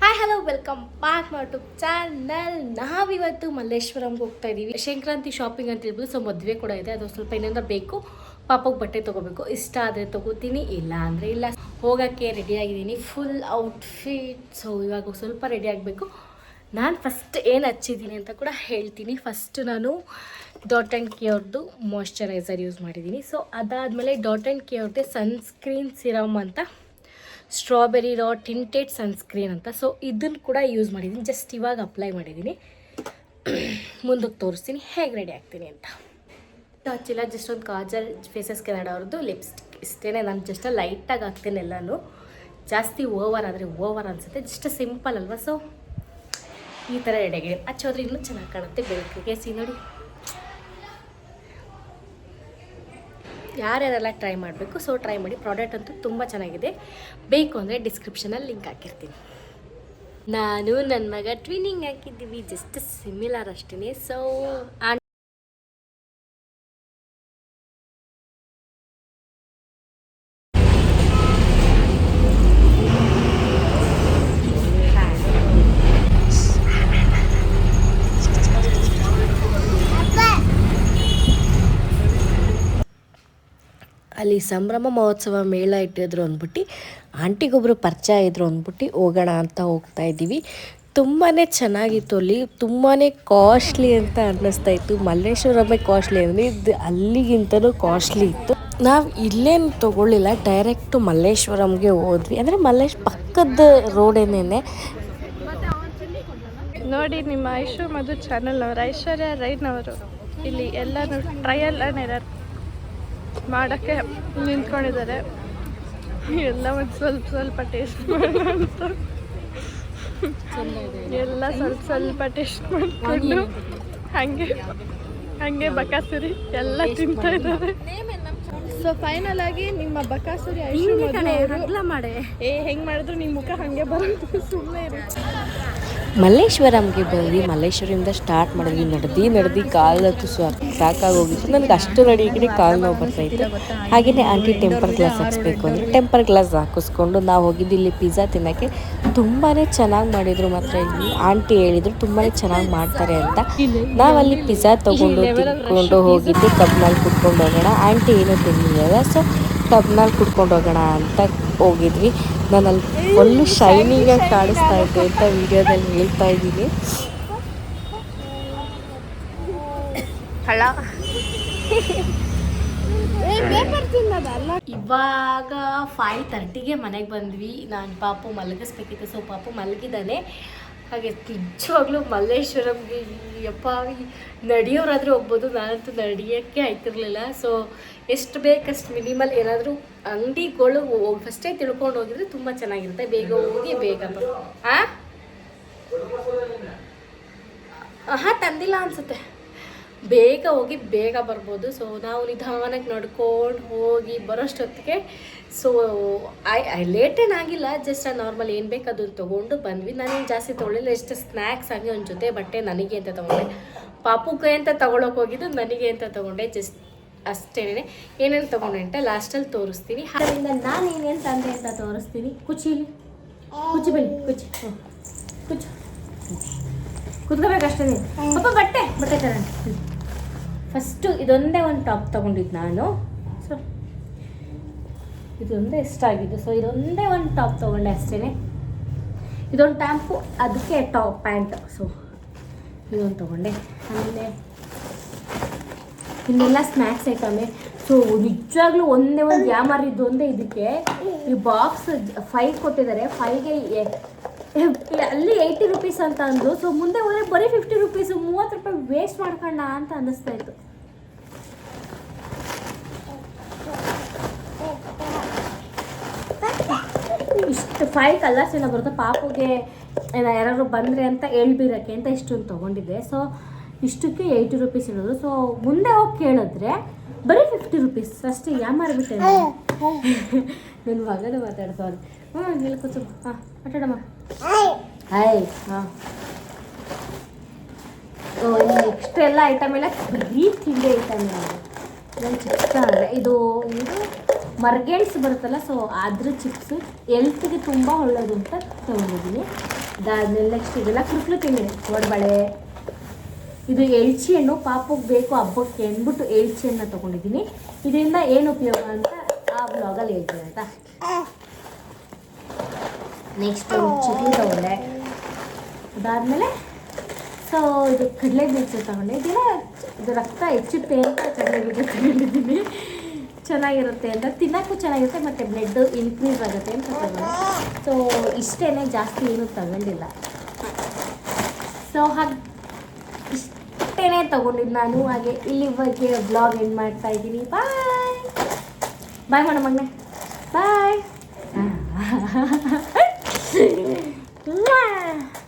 Hi hello welcome back my YouTube channel ನಾವಿವತ್ತು ಮಲ್ಲೇಶ್ವರಂಗೆ ಹೋಗ್ತಾ ಇದ್ದೀವಿ ಸಂಕ್ರಾಂತಿ ಶಾಪಿಂಗ್ ಅಂತ ಹೇಳ್ಬೋದು ಸೊ ಮದುವೆ ಕೂಡ ಇದೆ. ಅದು ಸ್ವಲ್ಪ ಏನಾದ್ರು ಬೇಕು. ಪಾಪಗೆ ಬಟ್ಟೆ ತೊಗೋಬೇಕು. ಇಷ್ಟ ಆದರೆ ತೊಗೋತೀನಿ, ಇಲ್ಲ ಅಂದರೆ ಇಲ್ಲ. ಹೋಗೋಕ್ಕೆ ರೆಡಿಯಾಗಿದ್ದೀನಿ ಫುಲ್ ಔಟ್ಫಿಟ್ ಸೊ ಇವಾಗ ಸ್ವಲ್ಪ ರೆಡಿ ಆಗಬೇಕು. ನಾನು ಫಸ್ಟ್ ಏನು ಹಚ್ಚಿದ್ದೀನಿ ಅಂತ ಕೂಡ ಹೇಳ್ತೀನಿ. ಫಸ್ಟ್ ನಾನು ಡಾಟ್ ಆ್ಯಂಡ್ ಕೇರ್ದು ಮಾಯಶ್ಚರೈಸರ್ ಯೂಸ್ ಮಾಡಿದ್ದೀನಿ. ಸೊ ಅದಾದಮೇಲೆ ಡಾಟ್ ಆ್ಯಂಡ್ ಕೇರ್ದೆ ಸನ್ಸ್ಕ್ರೀನ್ ಸಿರಮ್ ಅಂತ ಸ್ಟ್ರಾಬೆರಿ ರಾ ಟಿಂಟೆಡ್ ಸನ್ಸ್ಕ್ರೀನ್ ಅಂತ. ಸೊ ಇದನ್ನು ಕೂಡ ಯೂಸ್ ಮಾಡಿದ್ದೀನಿ. ಜಸ್ಟ್ ಇವಾಗ ಅಪ್ಲೈ ಮಾಡಿದ್ದೀನಿ. ಮುಂದಕ್ಕೆ ತೋರಿಸ್ತೀನಿ. ಹೇಗೆ ರೆಡಿ ಆಗ್ತೀನಿ ಅಂತ. ಹಚ್ಚಿಲ್ಲ ಜಸ್ಟ್ ಒಂದು ಕಾಜಲ್ ಫೇಸಸ್ ಕೆನಡ ಅವ್ರದ್ದು ಲಿಪ್ಸ್ಟಿಕ್. ಇಷ್ಟೇ ನಾನು ಜಸ್ಟ್ ಲೈಟಾಗಿ ಹಾಕ್ತೇನೆ ಎಲ್ಲನೂ. ಜಾಸ್ತಿ ಓವರ್ ಆದರೆ ಓವರ್ ಅನಿಸುತ್ತೆ ಜಸ್ಟ್ ಸಿಂಪಲ್ ಅಲ್ವಾ? ಸೊ ಈ ಥರ ಎಡೆಗೆ ಹಚ್ಚೋದ್ರೆ ಇನ್ನೂ ಚೆನ್ನಾಗಿ ಕಾಣುತ್ತೆ ಬೆಳಕಿಗೆ. ಸಿ ನೋಡಿ. ಯಾರ್ಯಾರೆಲ್ಲ ಟ್ರೈ ಮಾಡಬೇಕು ಸೊ ಟ್ರೈ ಮಾಡಿ. ಪ್ರಾಡಕ್ಟ್ ಅಂತೂ ತುಂಬ ಚೆನ್ನಾಗಿದೆ. ಬೇಕು ಅಂದರೆ ಡಿಸ್ಕ್ರಿಪ್ಷನಲ್ಲಿ ಲಿಂಕ್ ಹಾಕಿರ್ತೀನಿ. ನಾನು ನನ್ನ ಮಗ ಟ್ವಿನಿಂಗ್ ಹಾಕಿದ್ದೀವಿ ಜಸ್ಟ್ ಸಿಮಿಲರ್ ಅಷ್ಟೇ ಸೊ ಅಲ್ಲಿ ಸಂಭ್ರಮ ಮಹೋತ್ಸವ ಮೇಳ ಇಟ್ಟಿದ್ರು ಅಂದ್ಬಿಟ್ಟು ಆಂಟಿಗೊಬ್ಬರು ಪರಿಚಯ ಇದ್ರು ಅಂದ್ಬಿಟ್ಟು ಹೋಗೋಣ ಅಂತ ಹೋಗ್ತಾ ಇದ್ದೀವಿ. ತುಂಬಾ ಚೆನ್ನಾಗಿತ್ತು ಅಲ್ಲಿ ತುಂಬಾ ಕಾಸ್ಟ್ಲಿ ಅಂತ ಅನ್ನಿಸ್ತಾ ಇತ್ತು. ಮಲ್ಲೇಶ್ವರಮ್ಮೆ ಕಾಸ್ಟ್ಲಿ ಅಂದರೆ ಇದು ಅಲ್ಲಿಗಿಂತಲೂ ಕಾಸ್ಟ್ಲಿ ಇತ್ತು. ನಾವು ಇಲ್ಲೇನು ತೊಗೊಳ್ಳಿಲ್ಲ ಡೈರೆಕ್ಟು ಮಲ್ಲೇಶ್ವರಂಗೆ ಹೋದ್ವಿ. ಅಂದರೆ ಮಲ್ಲೇಶ್ ಪಕ್ಕದ ರೋಡೇನೇನೆ ನೋಡಿ, ನಿಮ್ಮ ಐಶು ಮಧು ಚಾನಲ್ ಅವರು, ಐಶ್ವರ್ಯ ರೈನವರು ಇಲ್ಲಿ ಎಲ್ಲನೂ ಟ್ರಯಲ್ ಆ್ಯಂಡ್ ಮಾಡೋಕ್ಕೆ ನಿಂತ್ಕೊಂಡಿದ್ದಾರೆ. ಎಲ್ಲ ಒಂದು ಸ್ವಲ್ಪ ಸ್ವಲ್ಪ ಟೇಸ್ಟ್ ಮಾಡೋಣ ಅಂತ ಎಲ್ಲ ಸ್ವಲ್ಪ ಸ್ವಲ್ಪ ಟೇಸ್ಟ್ ಮಾಡಿಕೊಂಡು. ಹಾಗೆ ಹಾಗೆ ಬಕಾಸುರಿ ಎಲ್ಲ ತಿಂತಾ ಇದ್ದಾರೆ. ಸೊ ಫೈನಲ್ ಆಗಿ ನಿಮ್ಮ ಬಕಾಸುರಿ ಐಶ್ವರ್ಯ ಮಾಡೇ. ಏ ಹೆಂಗ್ ಮಾಡಿದ್ರು ನಿಮ್ಮ ಮುಖ ಹಂಗೆ ಬರುತ್ತೆ? ಸುಮ್ಮನೆ ಇರು. ಮಲ್ಲೇಶ್ವರಂಗೆ ಬಂದ್ವಿ. ಮಲ್ಲೇಶ್ವರದಿಂದ ಸ್ಟಾರ್ಟ್ ಮಾಡಿದ್ವಿ. ನಡೆದು ನಡೆದು ಕಾಲು ಹತ್ತು ಸಾಕಾಗೋಗಿತ್ತು ನನಗೆ ಅಷ್ಟು ನಡಿಗೆ ಕಾಲು ನೋವು ಬರ್ತಾಯಿತ್ತು ಹಾಗೆಯೇ ಆಂಟಿ ಟೆಂಪರ್ ಗ್ಲಾಸ್ ಹಾಕಿಸ್ಬೇಕು ಅಂದರೆ. ಟೆಂಪರ್ ಗ್ಲಾಸ್ ಹಾಕಿಸ್ಕೊಂಡು ನಾವು ಹೋಗಿದ್ದು ಇಲ್ಲಿ ಪಿಜ್ಜಾ ತಿನ್ನೋಕ್ಕೆ. ತುಂಬಾ ಚೆನ್ನಾಗಿ ಮಾಡಿದರು ಮಾತ್ರ ಇಲ್ಲಿ. ಆಂಟಿ ಹೇಳಿದರು ತುಂಬಾ ಚೆನ್ನಾಗಿ ಮಾಡ್ತಾರೆ ಅಂತ. ನಾವಲ್ಲಿ ಪಿಜ್ಜಾ ತೊಗೊಂಡು ತಿನ್ಕೊಂಡು ಹೋಗಿದ್ದು ಕಬ್ನಲ್ಲಿ ಕುತ್ಕೊಂಡು ಹೋಗೋಣ. ಆಂಟಿ ಏನೂ ತಿನ್ನಲಿಲ್ಲ ಸೊ ಕಬ್ನಲ್ಲಿ ಕುತ್ಕೊಂಡು ಹೋಗೋಣ ಅಂತ ಹೋಗಿದ್ವಿ. ನಾನು ಅಲ್ಲಿ ಫುಲ್ಲು ಶೈನಿಂಗಾಗಿ ಕಾಣಿಸ್ತಾ ಇದ್ದೆ ಅಂತ ವಿಡಿಯೋದಲ್ಲಿ ಹೇಳ್ತಾ ಇದ್ದೀನಿ. ಇವಾಗ ಫೈವ್ ತರ್ಟಿಗೆ ಮನೆಗೆ ಬಂದ್ವಿ. ನಾನು ಪಾಪು ಮಲಗಿಸ್ಬೇಕಿತ್ತು ಸೊ ಪಾಪು ಮಲಗಿದ್ದಾನೆ. ಹಾಗೆ ನಿಜವಾಗ್ಲೂ ಮಲ್ಲೇಶ್ವರಂಗೆ ಯಪ್ಪ ನಡೆಯೋರಾದರೆ ಹೋಗ್ಬೋದು. ನಾನಂತೂ ನಡೆಯೋಕ್ಕೆ ಆಯ್ತಿರ್ಲಿಲ್ಲ. ಸೊ ಎಷ್ಟು ಬೇಕಷ್ಟು ಮಿನಿಮಲ್ ಏನಾದರೂ ಅಂಗಡಿಗಳು ಫಸ್ಟೇ ತಿಳ್ಕೊಂಡು ಹೋಗಿದ್ರೆ ತುಂಬ ಚೆನ್ನಾಗಿರುತ್ತೆ. ಬೇಗ ಹೋಗಿ ಬೇಗ ಹಾಂ ಹಾಂ ತಂದಿಲ್ಲ ಅನಿಸುತ್ತೆ. ಬೇಗ ಹೋಗಿ ಬೇಗ ಬರ್ಬೋದು. ಸೊ ನಾವು ನಿಧಾನಕ್ಕೆ ನಡ್ಕೊಂಡು ಹೋಗಿ ಬರೋಷ್ಟೊತ್ತಿಗೆ ಸೊ ಐ ಐ ಲೇಟೇನಾಗಿಲ್ಲ ಜಸ್ಟ್ ನಾರ್ಮಲ್ ಏನು ಬೇಕು ಅದನ್ನು ತೊಗೊಂಡು ಬಂದ್ವಿ. ನಾನೇನು ಜಾಸ್ತಿ ತೊಗೊಳಿಲ್ಲ ಎಷ್ಟು ಸ್ನ್ಯಾಕ್ಸ್ ಹಾಗೆ ಒಂದು ಜೊತೆ ಬಟ್ಟೆ ನನಗೆ ಅಂತ ತೊಗೊಂಡೆ. ಪಾಪುಗೆ ಅಂತ ತೊಗೊಳಕ್ಕೆ ಹೋಗಿದ್ದು ನನಗೆ ಅಂತ ತೊಗೊಂಡೆ. ಜಸ್ಟ್ ಅಷ್ಟೇನೆ. ಏನೇನು ತೊಗೊಂಡೆ ಅಂತ ಲಾಸ್ಟಲ್ಲಿ ತೋರಿಸ್ತೀನಿ. ಅದರಿಂದ ನಾನು ಏನೇನು ತಂದೆ ಅಂತ ತೋರಿಸ್ತೀನಿ. ಕುಚಿಲಿ ಕುಚ್ಚಿ ಬನ್ನಿ ಕುಚ್ಚಿ. ಹ್ಞೂ ಕುಚ್ಚು. ಕುತ್ಕೋಬೇಕಷ್ಟೇ ನೀನು ಪಾಪ ಬಟ್ಟೆ ಬಟ್ಟೆ ತರೋಣ. ಫಸ್ಟು ಇದೊಂದೇ ಒಂದು ಟಾಪ್ ತೊಗೊಂಡಿದ್ದು ನಾನು. ಸೊ ಇದೊಂದೇ ಇಷ್ಟ ಆಗಿದ್ದು. ಸೊ ಇದೊಂದೇ ಒಂದು ಟಾಪ್ ತೊಗೊಂಡೆ ಅಷ್ಟೇ ಇದೊಂದು ಟ್ಯಾಂಪು ಅದಕ್ಕೆ ಟಾಪ್ ಪ್ಯಾಂಟ್ ಸೊ ಇದೊಂದು ತೊಗೊಂಡೆ. ಆಮೇಲೆ ಇನ್ನೆಲ್ಲ ಸ್ನ್ಯಾಕ್ಸ್ ಐಟಮೇ ಸೊ ನಿಜವಾಗ್ಲೂ ಒಂದೇ ಒಂದು ಯಾಮಾರಿದ್ದು ಒಂದೇ ಇದಕ್ಕೆ. ಈ ಬಾಕ್ಸ್ ಫೈವ್ ಕೊಟ್ಟಿದ್ದಾರೆ. ಫೈವ್ಗೆ ಅಲ್ಲಿ ಏಯ್ಟಿ ರುಪೀಸ್ ಅಂತ ಅಂದ್ರು. ಸೊ ಮುಂದೆ ಹೋದರೆ ಬರೀ ಫಿಫ್ಟಿ ರುಪೀಸ್ ಮೂವತ್ತು ರೂಪಾಯಿ ವೇಸ್ಟ್ ಮಾಡ್ಕೊಂಡ ಅಂತ ಅನ್ನಿಸ್ತಾ ಇತ್ತು. ಇಷ್ಟು ಫೈವ್ ಕಲರ್ಸ್ ಏನೋ ಬರುತ್ತೆ. ಪಾಪುಗೆ ಏನ ಯಾರಾದ್ರು ಬಂದರೆ ಅಂತ ಹೇಳ್ಬಿರಕ್ಕೆ ಅಂತ ಇಷ್ಟೊಂದು ತೊಗೊಂಡಿದ್ದೆ. ಸೊ ಇಷ್ಟಕ್ಕೆ ಏಯ್ಟಿ ರುಪೀಸ್ ಇರೋದು. ಸೊ ಮುಂದೆ ಹೋಗಿ ಕೇಳಿದ್ರೆ ಬರೀ ಫಿಫ್ಟಿ ರುಪೀಸ್ ಅಷ್ಟೇ ಯಾಮಾರ್ಬಿಟ್ಟೆ ನನ್ನ ಮಗನೇ ಮಾತಾಡ್ತಾವ್ರಿ ಹ್ಞೂ ಕೂತು ಹಾಂ ಮಾತಾಡಮ್ಮ. ಹಾಯ್. ಹಾಂ. ನೆಕ್ಸ್ಟ್ ಎಲ್ಲ ಐಟಮ್ ಎಲ್ಲ ಬರೀ ತಿಂಡಿ ಐಟಮ್ ನನ್ನ ಚಿಪ್ಸ್ ಅಂದರೆ ಇದು ಇದು ಮರ್ಗೆಣ್ಸ್ ಬರುತ್ತಲ್ಲ ಸೊ ಅದ್ರ ಚಿಪ್ಸ್ ಎಲ್ತ್ಗೆ ತುಂಬ ಒಳ್ಳೇದು ಅಂತ ತೊಗೊಂಡಿದ್ದೀನಿ ಅದಾದ್ಮೇಲೆ ನೆಕ್ಸ್ಟ್ ಇದೆಲ್ಲ ಕುರುಕ್ಲು ತಿಂಡಿ ಒಡಬಳೆ. ಇದು ಎಳ್ಚಿ ಹಣ್ಣು ಪಾಪಕ್ಕೆ ಬೇಕು ಹಬ್ಬಕ್ಕೆ ಅಂದ್ಬಿಟ್ಟು ಎಳ್ಚಿ ಹಣ್ಣು ತೊಗೊಂಡಿದ್ದೀನಿ ಇದರಿಂದ ಏನು ಉಪಯೋಗ ಅಂತ ಆ ಬ್ಲಾಗಲ್ಲಿ ಹೇಳ್ತೀನಿ ಆಯಿತಾ? ನೆಕ್ಸ್ಟ್ ಚಿಲ್ಲಿ ತೊಗೊಂಡೆ. ಅದಾದಮೇಲೆ ಸೊ ಇದು ಕಡಲೆ ಬೀಜ ತಗೊಂಡೆ. ಇದೆಲ್ಲ ಇದು ರಕ್ತ ಹೆಚ್ಚುತ್ತೆ ಅಂತ ಕಡಲೆ ಬೀಜ ತಗೊಂಡಿದ್ದೀನಿ ಚೆನ್ನಾಗಿರುತ್ತೆ ಅಂತ. ತಿನ್ನೋಕ್ಕೂ ಚೆನ್ನಾಗಿರುತ್ತೆ, ಮತ್ತು ಬ್ಲಡ್ ಇನ್ಕ್ರೀಸ್ ಆಗುತ್ತೆ ಅಂತ ತಗೊಂಡೆ. ಸೊ ಇಷ್ಟೇ ಜಾಸ್ತಿ ಏನು ತಗೊಂಡಿಲ್ಲ. ಸೊ ಹಾಗೆ ಇಷ್ಟೇ ತಗೊಂಡಿದ್ದು ನಾನು. ಹಾಗೆ ಇಲ್ಲಿ ಬಗ್ಗೆ ಬ್ಲಾಗ್ ಎಂಡ್ ಮಾಡ್ತಾ ಇದ್ದೀನಿ. ಬಾಯ್ ಬಾಯ್ ಮೇಡಮ್ ಮಗನೇ ಬಾಯ್ 嗯 哇